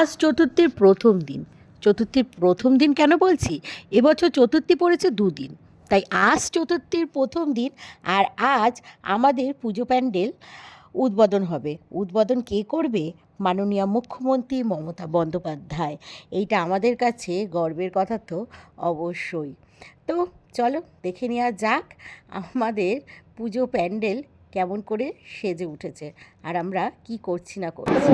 আজ চতুর্থীর প্রথম দিন। চতুর্থীর প্রথম দিন কেন বলছি? এবছর চতুর্থী পড়েছে দুদিন। তাই আজ চতুর্থীর প্রথম দিন আর আজ আমাদের পুজো প্যান্ডেল উদ্বোধন হবে। উদ্বোধন কে করবে? মাননীয় মুখ্যমন্ত্রী মমতা বন্দ্যোপাধ্যায়। এইটা আমাদের কাছে গর্বের কথা তো অবশ্যই। তো চলো দেখে নেওয়া যাক আমাদের পুজো প্যান্ডেল কেমন করে সেজে উঠেছে আর আমরা কি করছি না করছি।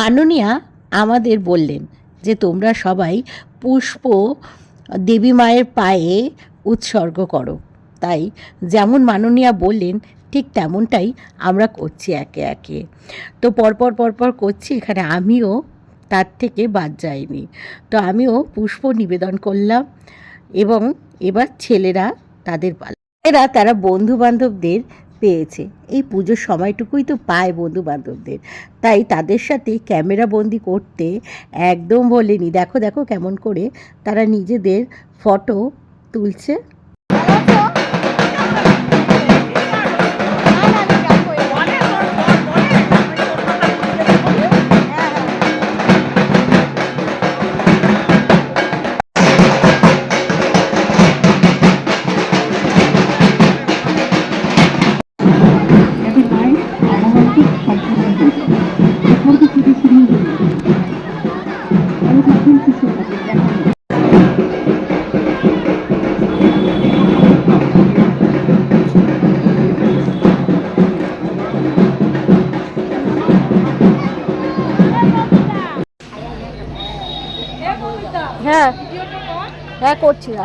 মাননীয়া আমাদের বললেন যে তোমরা সবাই পুষ্প দেবী মায়ের পায়ে উৎসর্গ করো। তাই যেমন মাননীয়া বললেন, ঠিক তেমনটাই আমরা করছি একে একে। তো পরপর পরপর করছি, এখানে আমিও তার থেকে বাদ যাইনি। তো আমিও পুষ্প নিবেদন করলাম এবং এবার ছেলেরা তাদের পালা এরা তারা বন্ধু বান্ধবদের পেয়েছে। এই পুজোর সময়টুকুই তো পায় বন্ধু বান্ধবদের তাই তাদের সাথে ক্যামেরা বন্দি করতে একদম বলেনি। দেখো দেখো কেমন করে তারা নিজেদের ফটো তুলছে। হ্যাঁ। হ্যাঁ করছি না।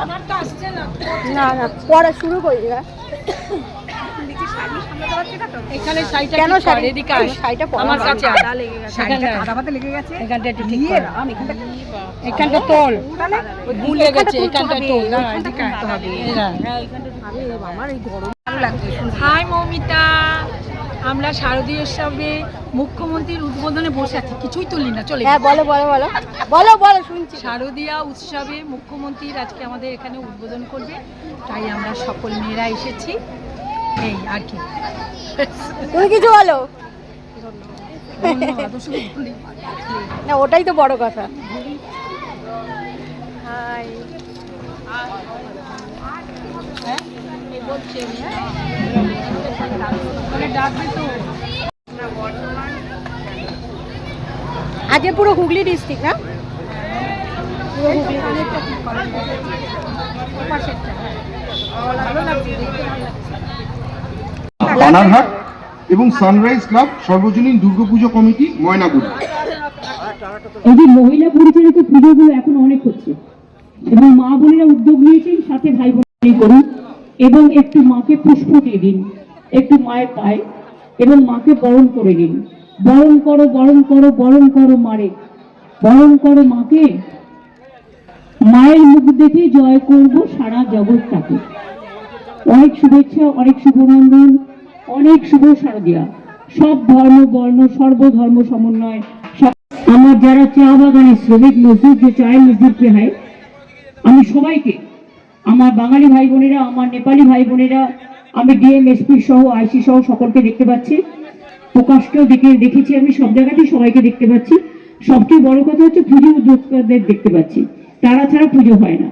না না পড়া শুরু করি না এখানে শাড়িটা কেন। শাড়িটা হয় না। আয়। এখানটা এখানটা একটু ঠিক কর। এখানটা তোল। ওই গেছে। এখানটা তোল এদিকে। এই। হাই মৌমিতা। আমরা শারদীয় উৎসবে মুখ্যমন্ত্রীর উদ্বোধনে বসে আছি কিছুই তুললি না চলে হ্যাঁ বলো বলো বলো। বলো বলো শুনছি। শারদীয়া উৎসবে মুখ্যমন্ত্রীর আজকে আমাদের এখানে উদ্বোধন করবে তাই আমরা সকল মেয়েরা এসেছি। এই আর কি। তুমি কিছু বলো। না ওটাই তো বড় কথা। হাই। ওরে আগে পুরো হুগলি ডিস্ট্রিক্ট না পুরো হুগলি বানারহাট এবং সানরাইজ ক্লাব সর্বজনীন দুর্গাপুজো কমিটি ময়নাগুড়ি। এই যে মহিলা পরিচালিত পুজোগুলো এখন অনেক হচ্ছে। এবং মা বোনেরা উদ্যোগ নিয়েছেন সাথে ভাই বোন করুন। এবং একটু মাকে পুষ্প দিয়ে দিন। একটু মায়ের পায়ে এবং মাকে বরণ করে দিন বরণ করো বরণ করো বরণ করো মারে। বরণ করো মাকে। মায়ের মুখ দেখে জয় করব সারা জগৎটাকে। অনেক শুভেচ্ছা, অনেক শুভনন্দন অনেক শুভ শারদিয়া। সব ধর্ম, বর্ণ, সর্বধর্ম সমন্বয় আমার যারা চা বাগানে শ্রমিক মজদুর যে চায় মজদুর কে হয় আমি সবাইকে, আমার বাঙালি ভাই বোনেরা, আমার নেপালি ভাই বোনেরা আমি ডিএমএসপি সহ আইসি সহ সকলকে দেখতে পাচ্ছি। প্রকাশকেও দেখে দেখেছি আমি, সব জায়গাতেই সবাইকে দেখতে পাচ্ছি। সবচেয়ে বড় কথা হচ্ছে পুজো উদ্যোক্তাদের দেখতে পাচ্ছি। তারা ছাড়া পুজো হয় না।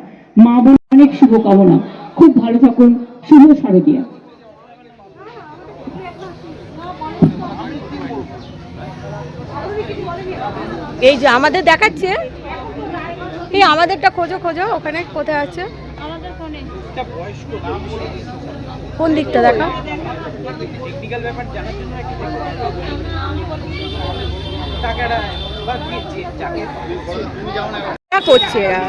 মা বোন অনেক শুভকামনা। খুব ভালো থাকুন। শুভ শারদিয়া। এই যে আমাদের দেখাচ্ছে। এই আমাদেরটা খোঁজো খোঁজো। ওখানে কোথায় আছে? কোন দিকটা দেখা? করছে এরা।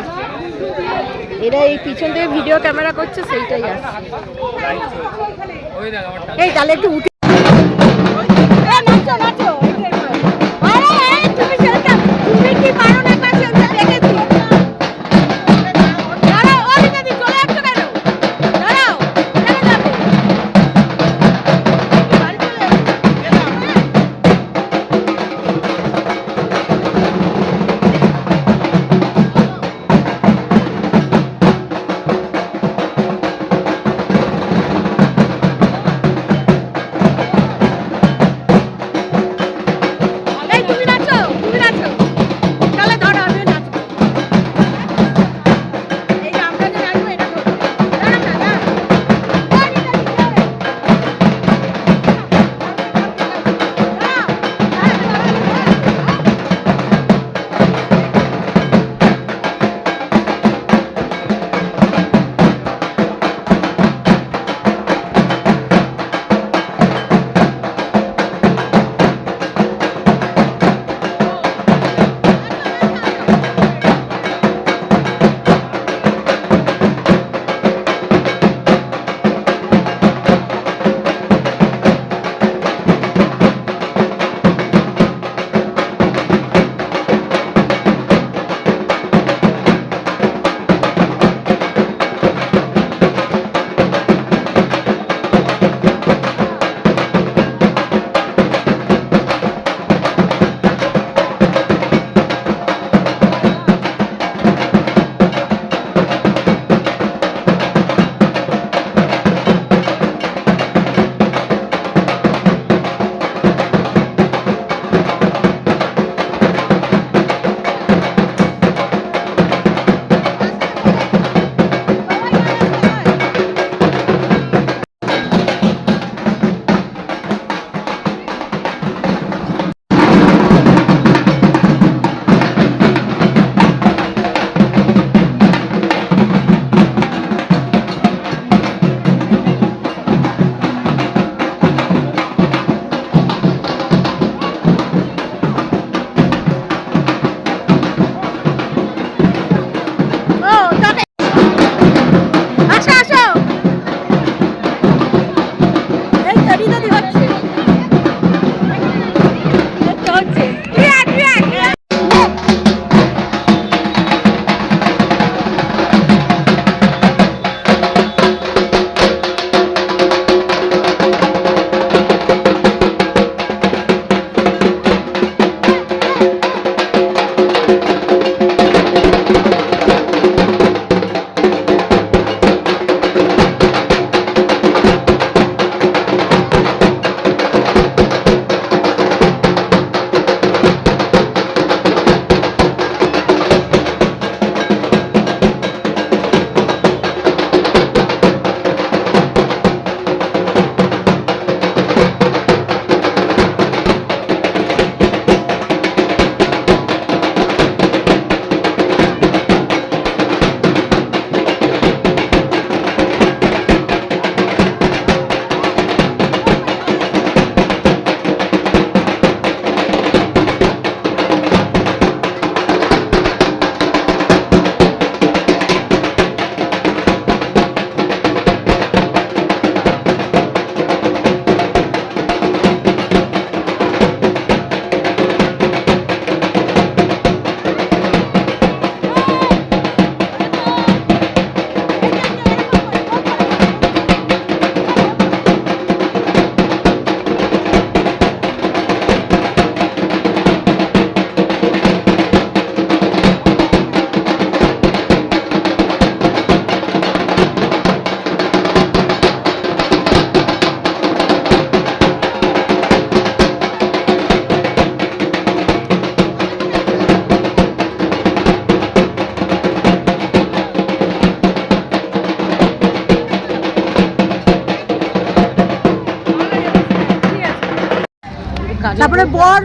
এরা এই পিছন থেকে ভিডিও ক্যামেরা করছে সেইটাই আছে। এই তাহলে একটু উঠে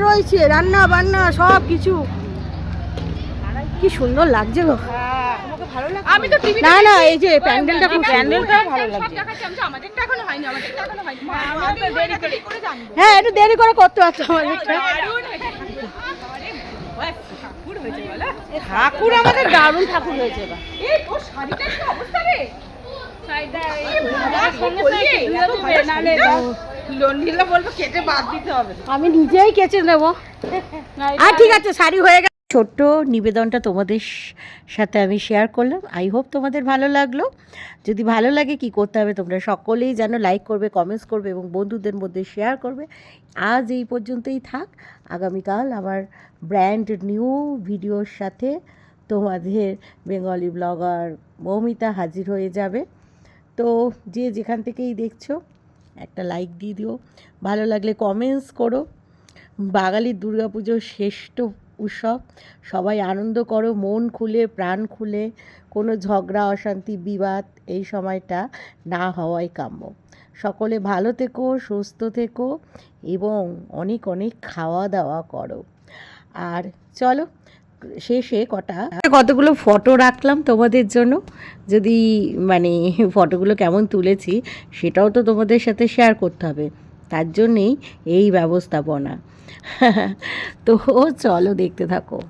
রয়েছে রান্না বান্না সব কিছু। কি সুন্দর লাগছে গো। আমি তো টিভি না না এই যে প্যান্ডেলটা খুব প্যান্ডেলটা ভালো লাগছে। হ্যাঁ একটু দেরি করে করতে পারতো আমাদেরটা ঠাকুর আমাদের দারুণ ঠাকুর হয়েছে এবার। নিলে বলব কেটে বাদ দিতে হবে। আমি নিজেই কেচে নেব। আর ঠিক আছে শাড়ি হয়ে গেছে ছোট্ট নিবেদনটা তোমাদের সাথে আমি শেয়ার করলাম। আই হোপ তোমাদের ভালো লাগল। যদি ভালো লাগে কি করতে হবে তোমরা সকলেই যেন লাইক করবে কমেন্টস করবে এবং বন্ধুদের মধ্যে শেয়ার করবে। আজ এই পর্যন্তই থাক। আগামীকাল আমার ব্র্যান্ড নিউ ভিডিওর সাথে তোমাদের বেঙ্গলি ব্লগার মৌমিতা হাজির হয়ে যাবে। তো যে যেখান থেকেই দেখছ একটা লাইক দিয়ে দিও। ভালো লাগলে কমেন্টস করো। বাঙালির দুর্গাপুজোর শ্রেষ্ঠ উৎসব। সবাই আনন্দ করো, মন খুলে, প্রাণ খুলে। কোনো ঝগড়া, অশান্তি, বিবাদ এই সময়টা না হওয়াই কাম্য। সকলে ভালো থেকো, সুস্থ থেকো এবং অনেক অনেক খাওয়া দাওয়া করো। আর চলো শেষে কটা? কতগুলো ফটো রাখলাম তোমাদের জন্য? যদি মানে ফটোগুলো কেমন তুলেছি, সেটাও তো তোমাদের সাথে শেয়ার করতে হবে। তার জন্যেই এই ব্যবস্থাপনা। তো চলো দেখতে থাকো।